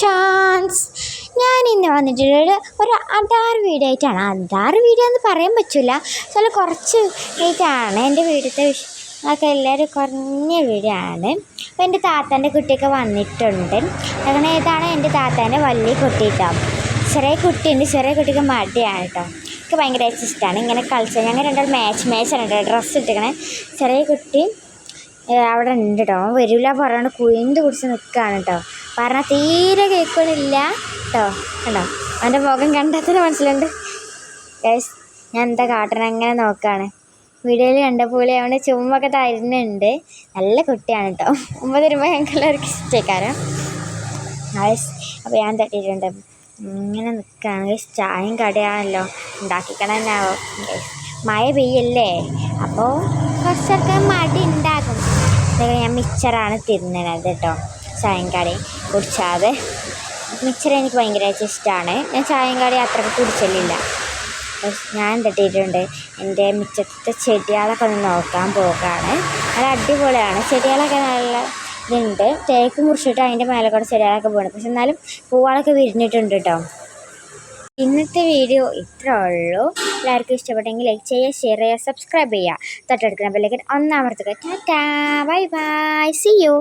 Chance ഞാൻ ഇന്ന് വന്നിട്ടുള്ളത് ഒരു അധാർ വീഡിയോ ആയിട്ടാണ്. അധാർ വീഡിയോ എന്ന് പറയാൻ പറ്റില്ല ചില കുറച്ച് ആയിട്ടാണ് എന്റെ വീട്ടിലത്തെ ഒക്കെ എല്ലാവരും കുറഞ്ഞ വീടാണ് അപ്പോൾ എന്റെ താത്താന്റെ കുട്ടിയൊക്കെ വന്നിട്ടുണ്ട്. അങ്ങനെ ഇതാണ് എന്റെ താത്താന്റെ വലിയ കുട്ടി കേട്ടോ ചെറിയ കുട്ടിയുണ്ട്. ചെറിയ കുട്ടിക്ക് മടിയാണ് കേട്ടോ എനിക്ക് ഭയങ്കരമായിട്ട് ഇഷ്ടമാണ് ഇങ്ങനെ കളിച്ചാൽ ഞങ്ങൾ രണ്ടാൾ മാച്ച് മാച്ചാണ് കേട്ടോ ഡ്രസ്സ് ഇട്ടിരിക്കണേ. ചെറിയ കുട്ടി അവിടെ ഉണ്ട് കേട്ടോ വരില്ല പറയാണ്ട് കുഴിന്ത് കുടിച്ച് നിൽക്കുകയാണ് കേട്ടോ പറഞ്ഞാൽ തീരെ കേൾക്കണില്ല കേട്ടോ കണ്ടോ? അവന്റെ മുഖം കണ്ടാൽ മനസ്സിലുണ്ട്. ഗൈസ് ഞാൻ എന്താ കാട്ടണം? അങ്ങനെ നോക്കുകയാണ് വീഡിയോയിൽ കണ്ട പോലെ അവന്റെ ചുമ്മൊക്കെ തരുന്നുണ്ട്. നല്ല കുട്ടിയാണ് കേട്ടോ ഉമ്മ തരുമ്പോൾ ഞങ്ങൾക്ക് എല്ലാവർക്കും ഇഷ്ടക്കാരം അപ്പോൾ ഞാൻ തട്ടിയിട്ടുണ്ട്. ഇങ്ങനെ നിൽക്കുകയാണ് ഗൈസ് ചായയും കടയാണല്ലോ. ഉണ്ടാക്കിക്കണമെന്നാവോ ഗൈസ് മഴ പെയ്യല്ലേ? അപ്പോൾ കുറച്ചൊക്കെ മടി ഉണ്ടാകും. ഇതൊക്കെ ഞാൻ മിച്ചറാണ് തിന്നണത് കേട്ടോ ചായയും കടയും കുടിച്ചാതെ. മിച്ചർ എനിക്ക് ഭയങ്കരമായിട്ട് ഇഷ്ടമാണ് ഞാൻ ചായം കടയും അത്രയ്ക്ക് കുടിച്ചലില്ല. ഞാൻ തട്ടിയിട്ടുണ്ട്. എന്റെ മിച്ചത്തെ ചെടികളൊക്കെ ഒന്ന് നോക്കാൻ പോകാണ് നല്ല അടിപൊളിയാണ്. ചെടികളൊക്കെ നല്ല ഇതുണ്ട്. തേക്ക് മുറിച്ചിട്ട് അതിന്റെ മേലെ കൂടെ ചെടികളൊക്കെ പോകണം പക്ഷെ എന്നാലും പൂവാളൊക്കെ വിരിഞ്ഞിട്ടുണ്ട് കേട്ടോ. ഇന്നത്തെ വീഡിയോ ഇത്ര ഉള്ളൂ. എല്ലാവർക്കും ഇഷ്ടപ്പെട്ടെങ്കിൽ ലൈക്ക് ചെയ്യുക ഷെയർ ചെയ്യുക സബ്സ്ക്രൈബ് ചെയ്യുക. തൊട്ടടുക്കുന്ന ബെല്ലേക്ക് ഒന്നാമർത്തുക tata. Bye bye. See you